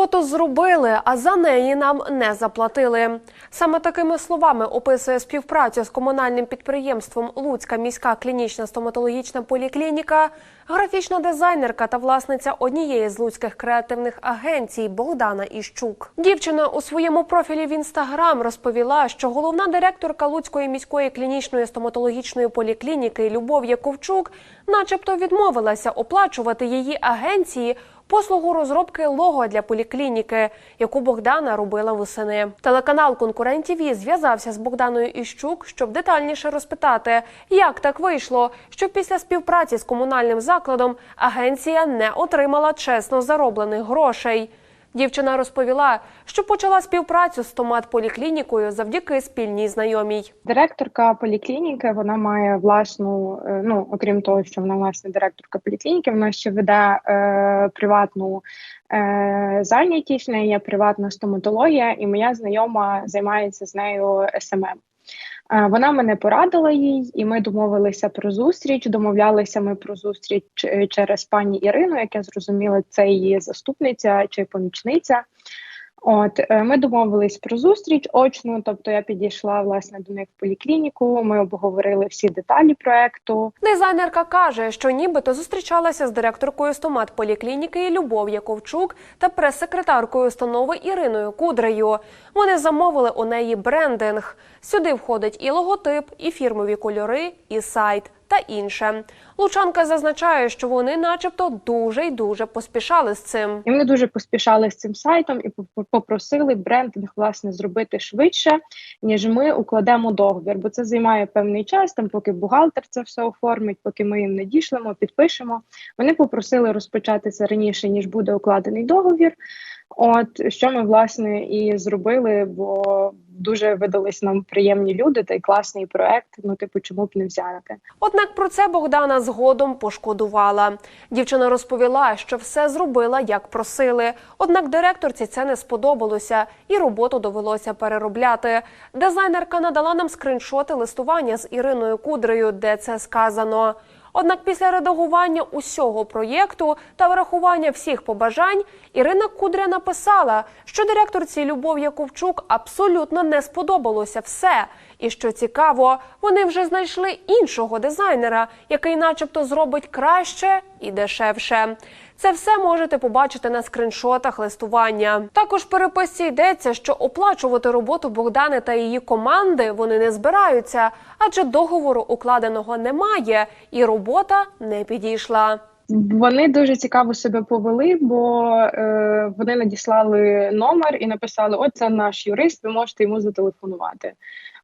Роботу зробили, а за неї нам не заплатили. Саме такими словами описує співпрацю з комунальним підприємством Луцька міська клінічна стоматологічна поліклініка, графічна дизайнерка та власниця однієї з луцьких креативних агенцій Богдана Іщук. Дівчина у своєму профілі в інстаграм розповіла, що головна директорка Луцької міської клінічної стоматологічної поліклініки Любов Яковчук, начебто, відмовилася оплачувати її агенції послугу розробки лого для поліклініки, яку Богдана робила восени. Телеканал Конкурент ТІВІ зв'язався з Богданою Іщук, щоб детальніше розпитати, як так вийшло, що після співпраці з комунальним закладом агенція не отримала чесно зароблених грошей. Дівчина розповіла, що почала співпрацю з стомат-поліклінікою завдяки спільній знайомій. Директорка поліклініки вона має власну, е, ну окрім того, що вона власне директорка поліклініки, вона ще веде е, приватну е, зайнятість. В неї є приватна стоматологія, і моя знайома займається з нею СММ. Е, Вона мене порадила їй, і ми домовилися про зустріч. Домовлялися ми про зустріч е, через пані Ірину, як я зрозуміла, це її заступниця чи помічниця. От е, ми домовились про зустріч очну, тобто я підійшла власне до них в поліклініку. Ми обговорили всі деталі проекту. Дизайнерка каже, що нібито зустрічалася з директоркою стомат-поліклініки Любов Яковчук та прес-секретаркою установи Іриною Кудрею. Вони замовили у неї брендинг. Сюди входить і логотип, і фірмові кольори, і сайт та інше. Лучанка зазначає, що вони, начебто, дуже й дуже поспішали з цим. І ми дуже поспішали з цим сайтом і поп- попросили брендинг власне зробити швидше, ніж ми укладемо договір, бо це займає певний час. Там, поки бухгалтер це все оформить, поки ми їм надішлемо, підпишемо. Вони попросили розпочати це раніше, ніж буде укладений договір. От що ми власне і зробили, бо дуже видались нам приємні люди та й класний проект. Ну, типу, чому б не взяти? Однак про це Богдана згодом пошкодувала. Дівчина розповіла, що все зробила як просили. Однак директорці це не сподобалося, і роботу довелося переробляти. Дизайнерка надала нам скриншоти листування з Іриною Кудрею, де це сказано. Однак після редагування усього проєкту та врахування всіх побажань Ірина Кудря написала, що директорці Любов Яковчук абсолютно не сподобалося все. І що цікаво, вони вже знайшли іншого дизайнера, який, начебто, зробить краще і дешевше. Це все можете побачити на скриншотах листування. Також в переписці йдеться, що оплачувати роботу Богдани та її команди вони не збираються, адже договору укладеного немає, і робота не підійшла. Вони дуже цікаво себе повели, бо е, вони надіслали номер і написали: От це наш юрист, ви можете йому зателефонувати.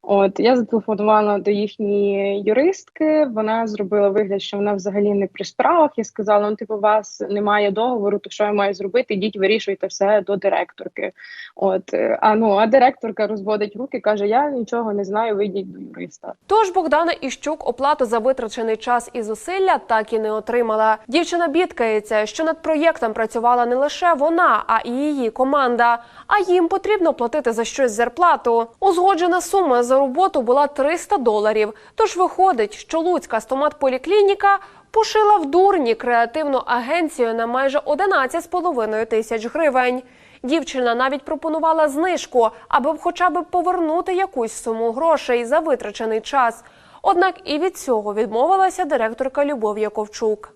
От я зателефонувала до їхньої юристки. Вона зробила вигляд, що вона взагалі не при справах. Я сказала: ну, типу, у вас немає договору, то що я маю зробити? Йдіть, вирішуйте все до директорки. От е, а ну а директорка розводить руки, каже: Я нічого не знаю, вийдіть до юриста. Тож Богдана Іщук оплату за витрачений час і зусилля так і не отримала. Дівчина бідкається, що над проєктом працювала не лише вона, а і її команда. А їм потрібно платити за щось зарплату. Узгоджена сума за роботу була 300 доларів. Тож виходить, що Луцька стомат-поліклініка пошила в дурні креативну агенцію на майже 11,5 тисяч гривень. Дівчина навіть пропонувала знижку, аби хоча б повернути якусь суму грошей за витрачений час. Однак і від цього відмовилася директорка Любов Яковчук.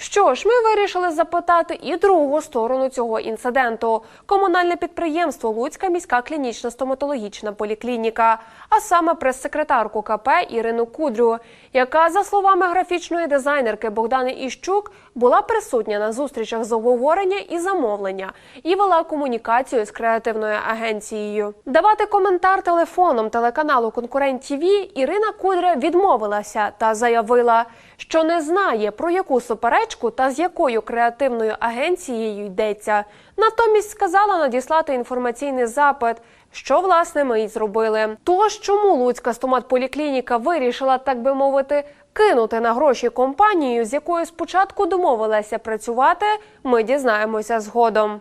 Що ж, ми вирішили запитати і другу сторону цього інциденту: комунальне підприємство Луцька міська клінічна стоматологічна поліклініка, а саме прес-секретарку КП Ірину Кудрю, яка, за словами графічної дизайнерки Богдани Іщук, була присутня на зустрічах з обговорення і замовлення і вела комунікацію з креативною агенцією. Давати коментар телефоном телеканалу Конкурент ТІВІ Ірина Кудря відмовилася та заявила, що не знає про яку суперечку та з якою креативною агенцією йдеться. Натомість сказала надіслати інформаційний запит. Що власне ми й зробили? Тож чому Луцька стоматполіклініка вирішила, так би мовити, кинути на гроші компанію, з якою спочатку домовилася працювати, ми дізнаємося згодом.